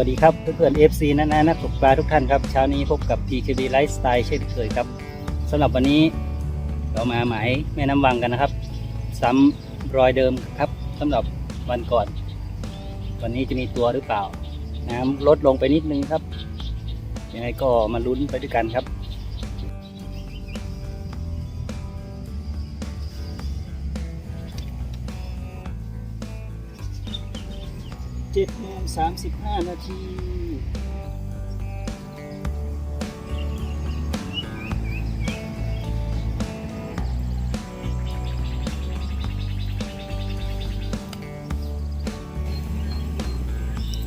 สวัสดีครับ เพื่อนๆ FC นะนะนักตกปลาทุกท่านครับ เช้านี้พบกับ PKB Lifestyle เช่นเคยครับสำหรับวันนี้เรามาหมายแม่น้ำวังกันนะครับ ซ้ำรอยเดิมครับสำหรับวันก่อน วันนี้จะมีตัวหรือเปล่า น้ำลดลงไปนิดนึงครับยังไงก็มาลุ้นไปด้วยกันครับ เจ็ดโมงสามสิบห้านาที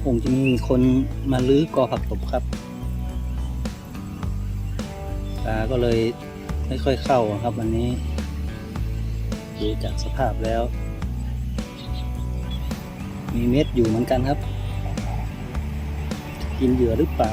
คงจะมีคนมาลื้อกอผักตบครับตาก็เลยไม่ค่อยเข้าครับวันนี้ดูจากสภาพแล้ว มีเม็ดอยู่เหมือนกันครับ กินเหยื่อหรือเปล่า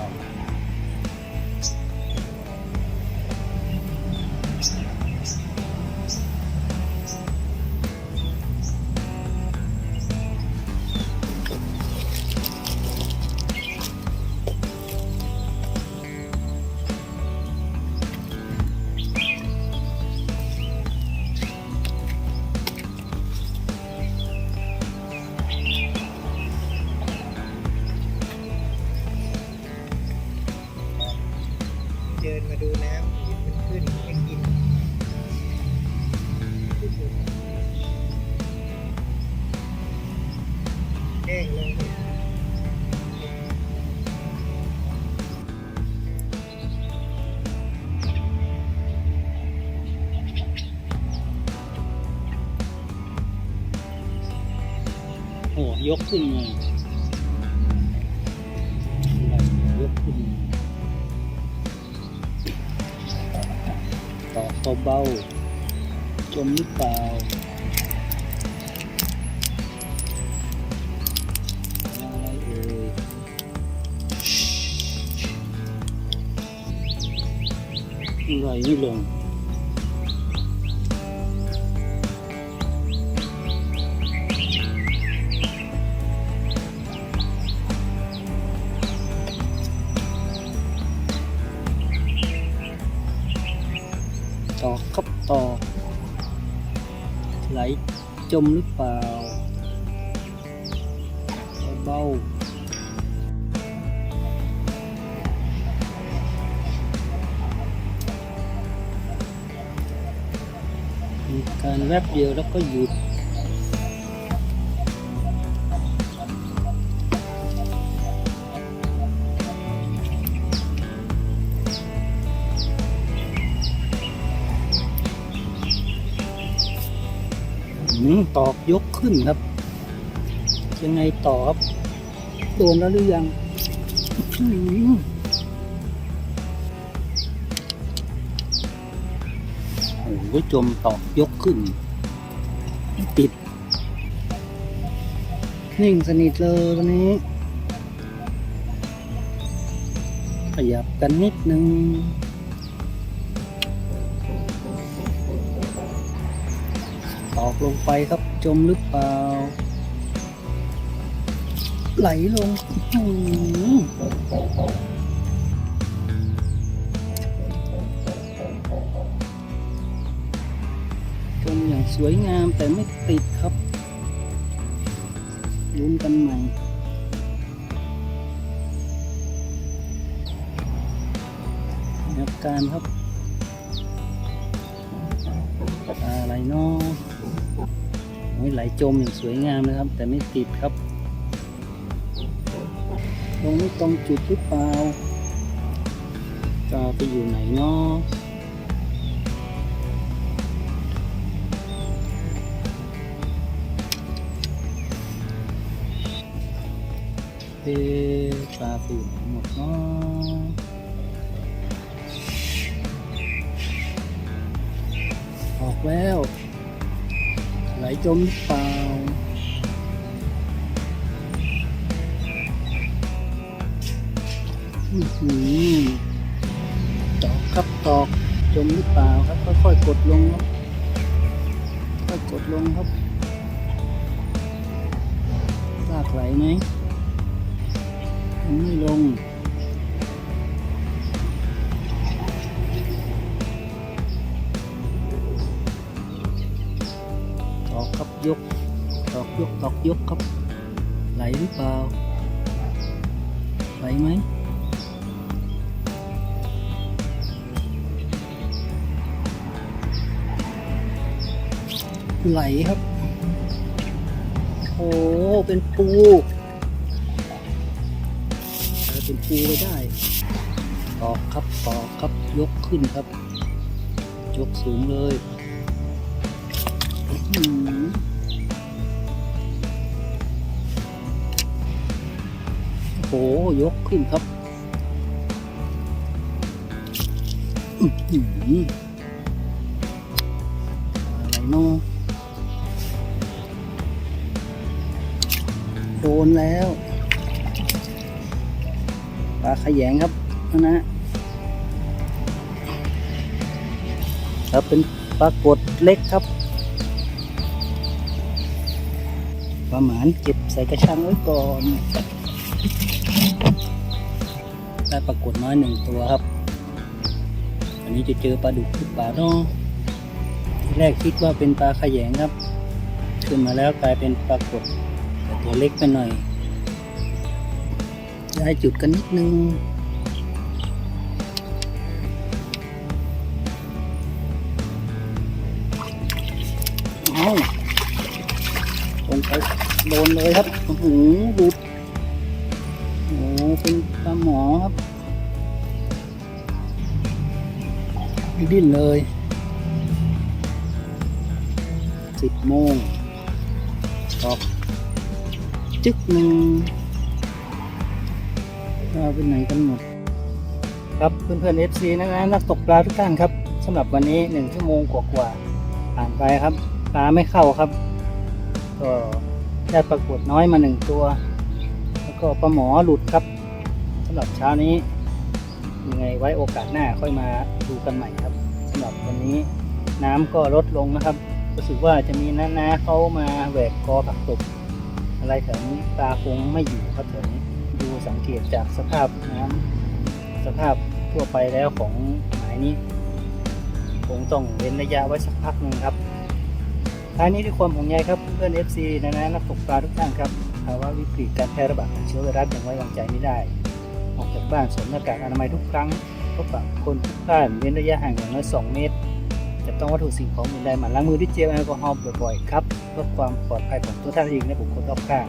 แห้งเลยโอ้ยกขึ้นมายกขึ้นต่อเบาๆจมหรือเปล่า อะไรไม่ลงต่อค การแวบเดียวแล้วก็หยุดอืมตอกยกขึ้นครับ ยังไงต่อครับ โดนแล้วหรือยัง หือโอ้โหจมตอกยกขึ้น ติด นิ่งสนิทเลยวันนี้ ขยับกันนิดนึงตอกลงไปครับจมหรือเปล่า ไหลลง สวยงามแต่ไม่ติดครับลุ้นกันใหม่อาการครับ อะไรเนาะโอ้ยไหลจมอย่างสวยงามนะครับ แต่ไม่ติดครับตรงนี้ตรงจุดหรือเปล่าจะไปอยู่ไหนเนาะ เอปลาไปอยู่ไหมดเนาะออกแล้ว ไหลจมเปล่าอือหือตอกครับตอกจมหรือเปล่าครับ ค่อยๆกดลงครับค่อยกดลงครับลากไหลไหม ยังไม่ลง ตอกครับยก ตอกยก ตอกยกครับ ไหลหรือเปล่า ไหลไหมไหลครับ โอ้ เป็นปู ปูไปได้ตอกครับตอกครับยกขึ้นครับ ยกสูงเลยโอ้โหยกขึ้นครับอื้อหืออะไรเนาะโดนแล้ว ปลาขยงครับนะฮะครับเป็นปลากดเล็กครับปลาหมานเก็บใส่กระชังไว้ก่อนได้ปลากดน้อยหนึ่งตัวครับ อันนี้จะเจอปลาดุกหรือปล่าเนาะที่แรกคิดว่าเป็นปลาขยงครับ ขึ้นมาแล้วกลายเป็นปลากดแต่ตัวเล็กไปหน่อย ได้จุดกันนิดนึงเอาลงไปโดนเลยครับโอ้โหดูโอ้เป็นปลาหมอครับดิ้นเลยสิบโมงออกจึกหนึ่ง เราเป็นไหนกันหมด ครับเพื่อนๆ FC นะนะนักตกปลาทุกท่านครับสำหรับวันนี้หนึ่งชั่วโมงกว่าๆผ่านไปครับปลาไม่เข้าครับ ก็ได้ปรากฏน้อยมาหนึ่งตัว แล้วก็ปลาหมอหลุดครับสำหรับเช้านี้ยังไงไว้โอกาสหน้าค่อยมาดูกันใหม่ครับสำหรับวันนี้น้ำก็ลดลงนะครับรู้สึกว่าจะมีน้าๆเขามาแหวกกอผักตบอะไรแถวนี้ปลาคงไม่อยู่ครับแถวนี้ สังเกตจากสภาพน้ำสภาพทั่วไปแล้วของหมายนี้คงต้องเว้นระยะไว้สักพักหนึ่งครับท้ายนี้ด้วยความห่วงใยครับเพื่อน FC นะนะนักตกปลาทุกท่านครับภาวะวิกฤตการแพร่ระบาดของเชื้อไวรัสยังไว้วางใจไม่ได้ ออกจากบ้านสวมหน้ากากอนามัยทุกครั้งพบปะคนทุกท่านเว้นระยะห่างอย่างน้อย2เมตรจะต้องวัตถุสิ่งของอื่นใดหมั่นล้างมือด้วยเจลแอลกอฮอล์บ่อยๆครับเพื่อความปลอดภัยของตัวท่านเองและบุคคลรอบข้าง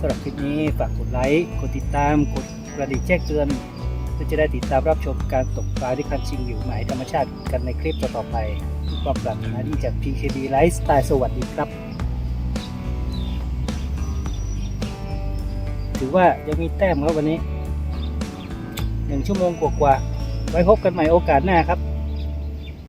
สำหรับคลิปนี้ฝากกดไลค์ กดติดตาม กดกระดิ่งแจ้งเตือนเพื่อจะได้ติดตามรับชมการตกปลาที่คันชิงวิวหมายธรรมชาติกันในคลิปต่อไปทุกความปรารถนาดีจาก PKB Lifestyle สวัสดีครับ ถือว่ายังมีแต้มครับวันนี้หนึ่งชั่วโมงกว่าๆไว้พบกันใหม่โอกาสหน้าครับ